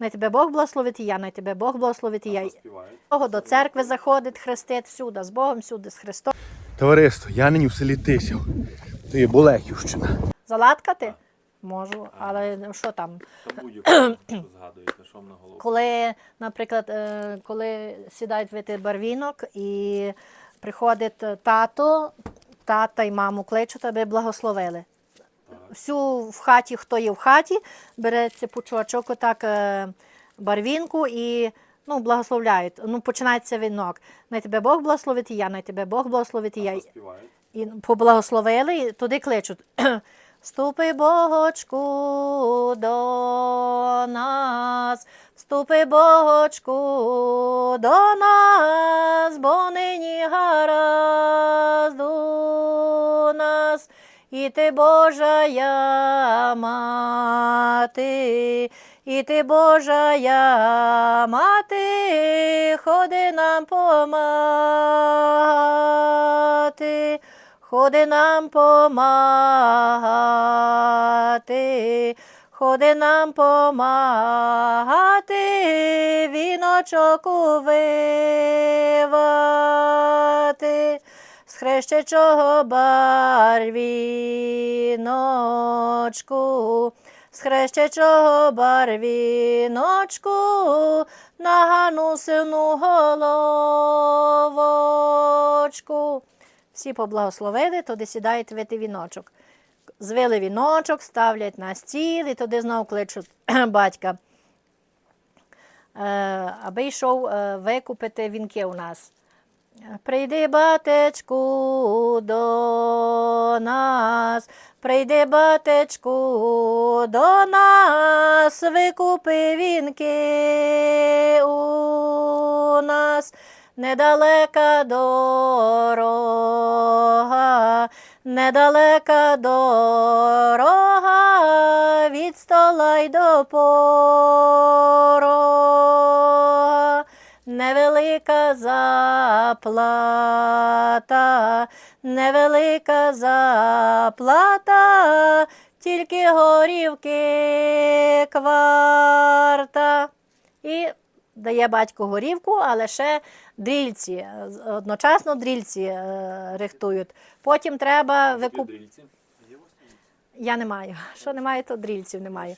най тебе Бог благословить і я, най тебе Бог благословить і я. Співають. До церкви заходить, хрестить всюди, з Богом, всюди, з Христом. Товариство, я нині в селі Тисів. То є Болехівщина. Залаткати? Можу, але що там? Згадуєте, що на голову. Коли, наприклад, е, коли сідають вити барвінок і приходить тато, тата і маму кличуть, аби благословили. Всю в хаті, хто є в хаті, береться пучочок, отак е, барвінку і ну, благословляють. Ну, починається вінок. Най тебе Бог благословить і я, най тебе Бог благословить і я. І поблагословили, і туди кличуть. Ступи Богочку до нас, ступи Богочку до нас, бо нині гаразд і ти Божа я мати, і ти Божа я мати, ходи нам помагати. Ходи нам помагати, ходи нам помагати, віночок увивати, з хрещечого барвіночку, з хрещечого барвіночку, на гану сину головочку. Всі поблагословили, туди сідають вити віночок. Звили віночок, ставлять на стіл і туди знову кличуть батька, е, аби йшов е, викупити вінки у нас. Прийди, батечку, до нас, прийди, батечку, до нас, викупи вінки у нас, недалека дорога, недалека дорога, від стола й до порога. Невелика заплата, невелика заплата, тільки горівки кварта. І дає батько горівку, але ще дрільці. Одночасно дрільці е, рихтують. Потім треба Ті викуп... Я не маю. Що немає, то дрільців немає.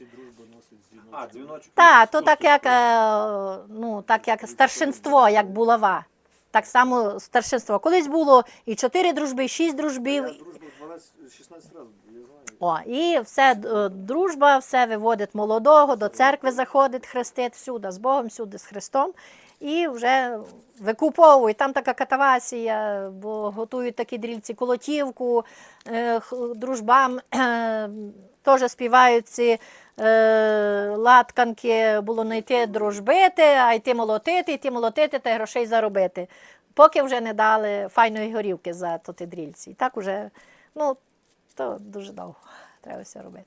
А, дзвіночок. Так, то так як, е, ну, так як старшинство, як булава. Так само старшинство. Колись було і чотири дружби, і шість дружбів. Дружба 12, 16 разів, я знаю. О, і все е, дружба, все виводить молодого, до церкви заходить, хрестить всюди з Богом, всюди з Христом. І вже викуповують. Там така катавасія, бо готують такі дрільці колотівку, е, х- дружбам е, теж співають ці латканки, було не йти дружбити, а йти молотити, йти молотити та грошей заробити. Поки вже не дали файної горівки за тотидрільці. дрільці. І так уже, ну, то дуже довго треба все робити.